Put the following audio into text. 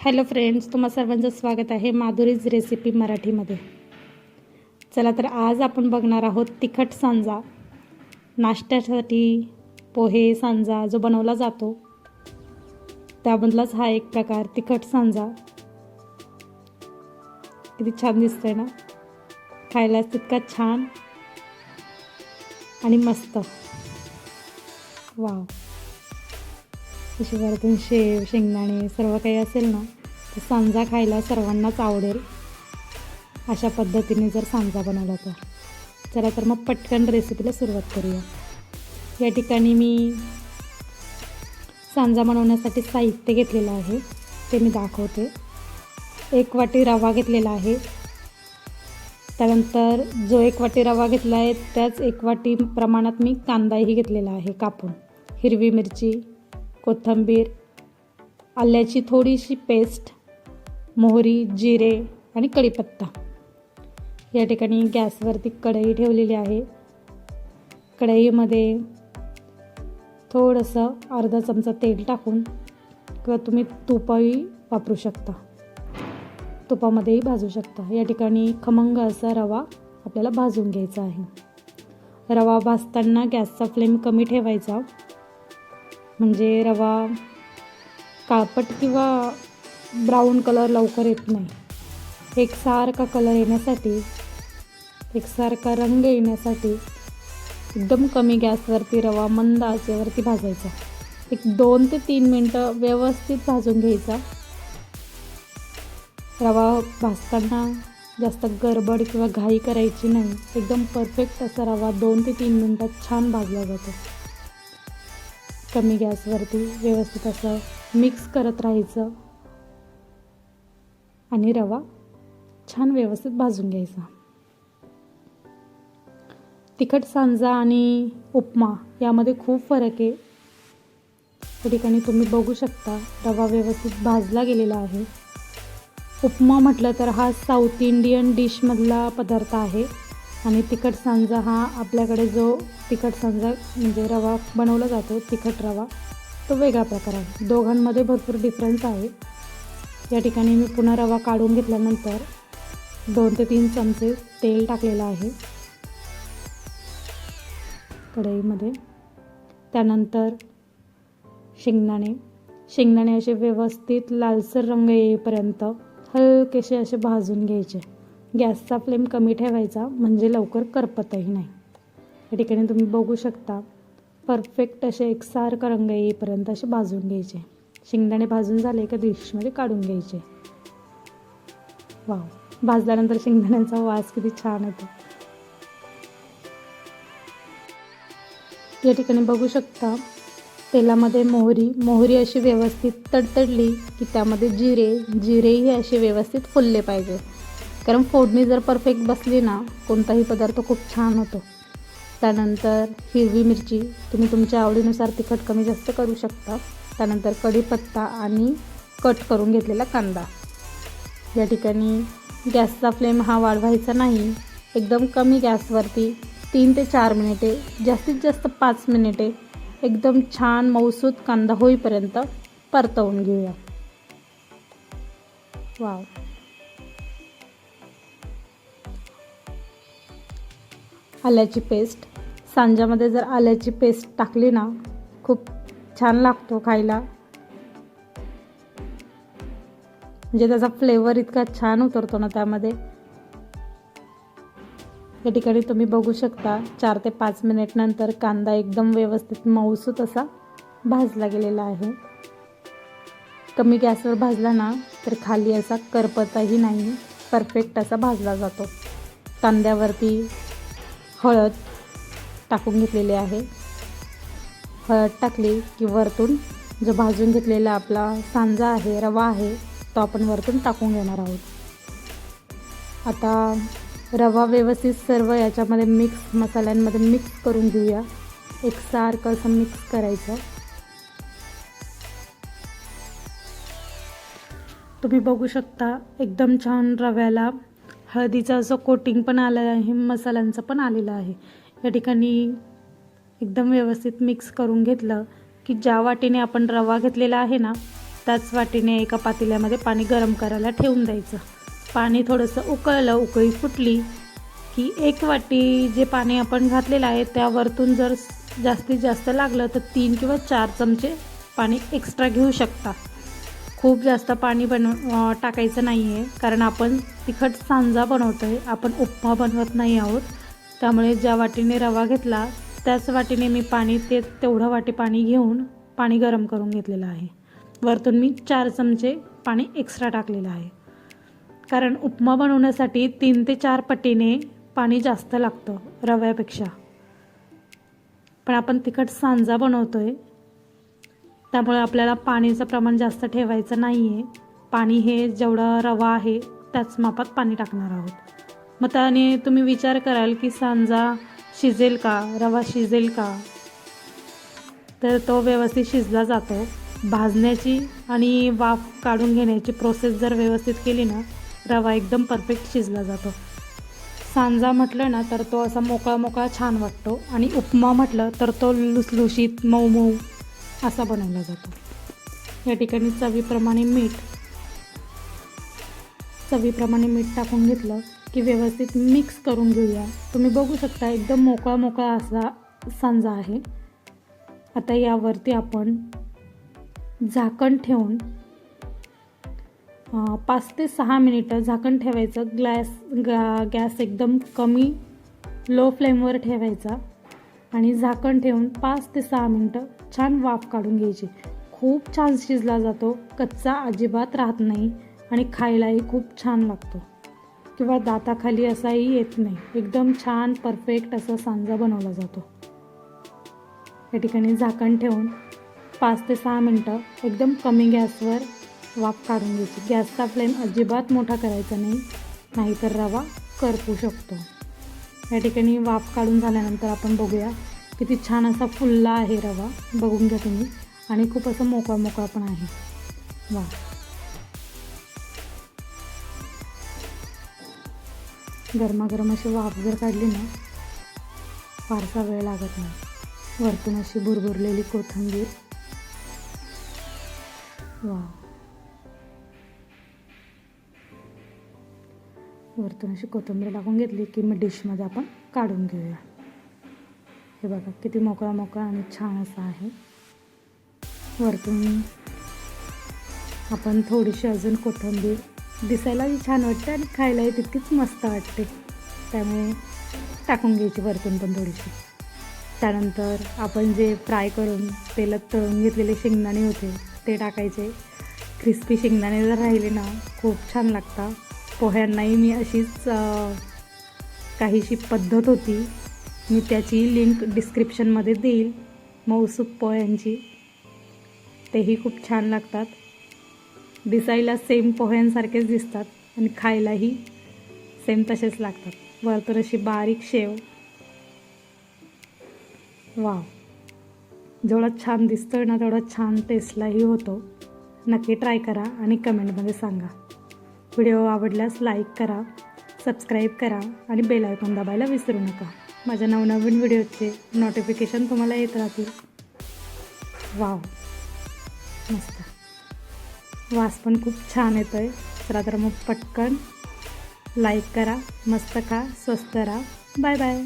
Hello friends तुम्हा सर्वांचं स्वागत आहे माधुरीज रेसिपी मराठीमध्ये. चला तर आज आपण बघणार आहोत तिखट सांजा. नाश्त्यासाठी पोहे सांजा जो बनवला जातो त्यामधलाच हा एक प्रकार तिखट सांजा. किती छान दिसतंय ना? खायला तितका छान आणि मस्त. वाव. तशी वरतून शेव शेंगदाणे सर्व काही असेल ना तर सांजा खायला सर्वांनाच आवडेल. अशा पद्धतीने जर सांजा बनवला तर. चला तर मग पटकन रेसिपीला सुरुवात करूया. या ठिकाणी मी सांजा बनवण्यासाठी साहित्य घेतलेलं आहे ते मी दाखवते. एक वाटी रवा घेतलेला आहे. त्यानंतर जो एक वाटी रवा घेतला आहे त्याच एक वाटी प्रमाणात मी कांदाही घेतलेला आहे कापून. हिरवी मिरची कोथिंबीर आल्याची थोडीशी पेस्ट मोहरी जिरे आणि कढीपत्ता. या ठिकाणी गॅसवरती कढई ठेवलेली आहे. कढईमध्ये थोडंसं अर्धा चमचा तेल टाकून किंवा तुम्ही तुपही वापरू शकता. तुपामध्येही भाजू शकता. या ठिकाणी खमंग असा रवा आपल्याला भाजून घ्यायचा आहे. रवा भाजताना गॅसचा फ्लेम कमी ठेवायचा. म्हणजे रवा काळपट किंवा ब्राऊन कलर लवकर येत नाही. एकसारखा कलर येण्यासाठी एकसारखा रंग येण्यासाठी एकदम कमी गॅसवरती रवा मंद आचेवरती भाजायचा. एक दोन ते तीन मिनटं व्यवस्थित भाजून घ्यायचा. रवा भाजताना जास्त गडबड किंवा घाई करायची नाही. एकदम परफेक्ट असा रवा दोन ते तीन मिनटात छान भाजला जातो. कमी गॅसवरती व्यवस्थित असं मिक्स करत राहायचं. आणि रवा छान व्यवस्थित भाजून घ्यायचा. तिखट सांजा आणि उपमा यामध्ये खूप फरक आहे. त्या ठिकाणी तुम्ही बघू शकता रवा व्यवस्थित भाजला गेलेला आहे. उपमा म्हटलं तर हा साऊथ इंडियन डिशमधला पदार्थ आहे. आणि तिखट सांजा हा आपल्याकडे जो तिखट सांजा म्हणजे रवा बनवला जातो तिखट रवा तो वेगळा प्रकार आहे. दोघांमध्ये भरपूर डिफरन्स आहे. या ठिकाणी मी पुन्हा रवा काढून घेतल्यानंतर दोन ते तीन चमचे तेल टाकलेलं आहे. कढईमध्ये. त्यानंतर शेंगदाणे. शेंगदाणे असे व्यवस्थित लालसर रंग येईपर्यंत हलकेसे असे भाजून घ्यायचे. गॅसचा फ्लेम कमी ठेवायचा म्हणजे लवकर करपतही नाही. या ठिकाणी तुम्ही बघू शकता परफेक्ट असे एकसारखं रंग येईपर्यंत असे भाजून घ्यायचे. शेंगदाणे भाजून झाले का डिशमध्ये काढून घ्यायचे. वाव भाजल्यानंतर शेंगदाण्यांचा वास किती छान येतो. या ठिकाणी बघू शकता तेलामध्ये मोहरी मोहरी अशी व्यवस्थित तडतडली की त्यामध्ये जिरे जिरेही असे व्यवस्थित फुलले पाहिजे कारण फोडणी जर परफेक्ट बसली ना कोणताही पदार्थ खूप छान होतो. त्यानंतर हिरवी मिरची तुम्ही तुमच्या आवडीनुसार तिखट कमी जास्त करू शकता. त्यानंतर कढीपत्ता आणि कट करून घेतलेला कांदा. या ठिकाणी गॅसचा फ्लेम हा वाढवायचा नाही. एकदम कमी गॅसवरती तीन ते चार मिनिटे जास्तीत जास्त पाच मिनिटे एकदम छान मऊसूत कांदा होईपर्यंत परतवून घेऊया. वाव. आल्याची पेस्ट सांजामध्ये जर आल्याची पेस्ट टाकली ना खूप छान लागतो खायला. म्हणजे त्याचा फ्लेवर इतका छान उतरतो ना त्यामध्ये. या ठिकाणी तुम्ही बघू शकता चार ते पाच मिनिट नंतर कांदा एकदम व्यवस्थित मऊसूत असा भाजला गेलेला आहे. कमी गॅसवर भाजला ना तर खाली असा करपताही नाही परफेक्ट असा भाजला जातो. कांद्यावरती हळद टाकून घेतलेली आहे. हळद टाकली की वरतून जो भाजून घेतलेला आपला सांजा आहे रवा आहे तो आपण वरतून टाकून घेणार आहोत. आता रवा व्यवस्थित सर्व याच्यामध्ये मिक्स मसाल्यांमध्ये मिक्स करून घेऊया. एकसारखं असं मिक्स करायचं. तुम्ही बघू शकता एकदम छान रव्याला हळदीचं असं कोटिंग पण आलं आहे मसाल्यांचं पण आलेलं आहे. या ठिकाणी एकदम व्यवस्थित मिक्स करून घेतलं की ज्या वाटीने आपण रवा घेतलेला आहे ना त्याच वाटीने एका पातेल्यामध्ये पाणी गरम करायला ठेवून द्यायचं. पाणी थोडंसं उकळलं उकळी फुटली की एक वाटी जे पाणी आपण घातलेलं आहे त्यावरतून जर जास्तीत जास्त लागलं तर तीन किंवा चार चमचे पाणी एक्स्ट्रा घेऊ शकता. खूप जास्त पाणी बनव टाकायचं नाही आहे कारण आपण तिखट सांजा बनवतो आहे आपण उपमा बनवत नाही आहोत. त्यामुळे ज्या वाटीने रवा घेतला त्याच वाटीने मी पाणी ते तेवढं वाटी पाणी घेऊन पाणी गरम करून घेतलेलं आहे. वरतून मी चार चमचे पाणी एक्स्ट्रा टाकलेलं आहे. कारण उपमा बनवण्यासाठी तीन ते चार पटीने पाणी जास्त लागतं रव्यापेक्षा. पण आपण तिखट सांजा बनवतो आहे त्यामुळे आपल्याला पाणीचं प्रमाण जास्त ठेवायचं नाही आहे पाणी हे जेवढं रवा आहे त्याच मापात पाणी टाकणार आहोत. मग त्याने तुम्ही विचार कराल की सांजा शिजेल का रवा शिजेल का? तर तो व्यवस्थित शिजला जातो. भाजण्याची आणि वाफ काढून घेण्याची प्रोसेस जर व्यवस्थित केली ना रवा एकदम परफेक्ट शिजला जातो. सांजा म्हटलं ना तर तो असा मोकळा मोकळा छान वाटतो. आणि उपमा म्हटलं तर तो लुसलुशीत मऊ मऊ असा बनवला जातो. या ठिकाणी चवीप्रमाणे मीठ चवीप्रमाणे मीठ टाकून घेतलं की व्यवस्थित मिक्स करून घेऊया. तुम्ही बघू शकता एकदम मोकळा मोकळा असा सांजा आहे. आता यावरती आपण झाकण ठेवून पाच ते सहा मिनिटं झाकण ठेवायचं. ग्लॅस गा गॅस एकदम कमी लो फ्लेमवर ठेवायचा. आणि झाकण ठेवून पाच ते सहा मिनटं छान वाफ काढून घ्यायची. खूप छान शिजला जातो कच्चा अजिबात राहत नाही आणि खायलाही खूप छान लागतो. किंवा दाताखाली असाही येत नाही. एकदम छान परफेक्ट असा सांजा बनवला जातो. या ठिकाणी झाकण ठेवून पाच ते सहा मिनटं एकदम कमी गॅसवर वाफ काढून घ्यायची. गॅसचा फ्लेम अजिबात मोठा करायचा नाही नाहीतर रवा करपू शकतो. या ठिकाणी वाफ काढून झाल्यानंतर आपण बघूया किती छान असा फुलला आहे रवा. बघून घ्या तुम्ही. आणि खूप असं मोकळा मोकळा पण आहे. वा. गरमागरम अशी वाफ जर काढली ना फारसा वेळ लागत नाही. वरतून अशी भुरभुरलेली कोथिंबीर. वा. वरतून अशी कोथिंबीर टाकून घेतली की मग डिशमध्ये आपण काढून घेऊया. हे बघा किती मोकळा मोकळा आणि छान असा आहे. वरतून आपण थोडीशी अजून कोथिंबीर. दिसायलाही छान वाटते आणि खायलाही तितकीच मस्त वाटते. त्यामुळे टाकून घ्यायची वरतून पण थोडीशी. त्यानंतर आपण जे फ्राय करून तेलात तळून घेतलेले शेंगदाणे होते ते टाकायचे. क्रिस्पी शेंगदाणे जर राहिले ना खूप छान लागतात. पोह्यांनाही मी अशीच काहीशी पद्धत होती. मी त्याची लिंक डिस्क्रिप्शनमध्ये देईल. मौसूक पोह्यांची. तेही खूप छान लागतात. दिसायला सेम पोह्यांसारखेच दिसतात आणि खायलाही सेम तसेच लागतात. वरतून अशी बारीक शेव. वाव. जेवढा छान दिसतोय ना तेवढा छान टेस्टलाही होतो. नक्की ट्राय करा आणि कमेंटमध्ये सांगा. व्हिडिओ आवडल्यास लाईक करा सबस्क्राईब करा आणि बेल आयकॉन दाबायला विसरू नका. माझ्या नवनवीन व्हिडिओचे नोटिफिकेशन तुम्हाला येत राहतील. वाव. मस्त. वास पण खूप छान येतो आहे चला तर मग पटकन लाईक करा मस्त खा स्वस्त राहा. Bye bye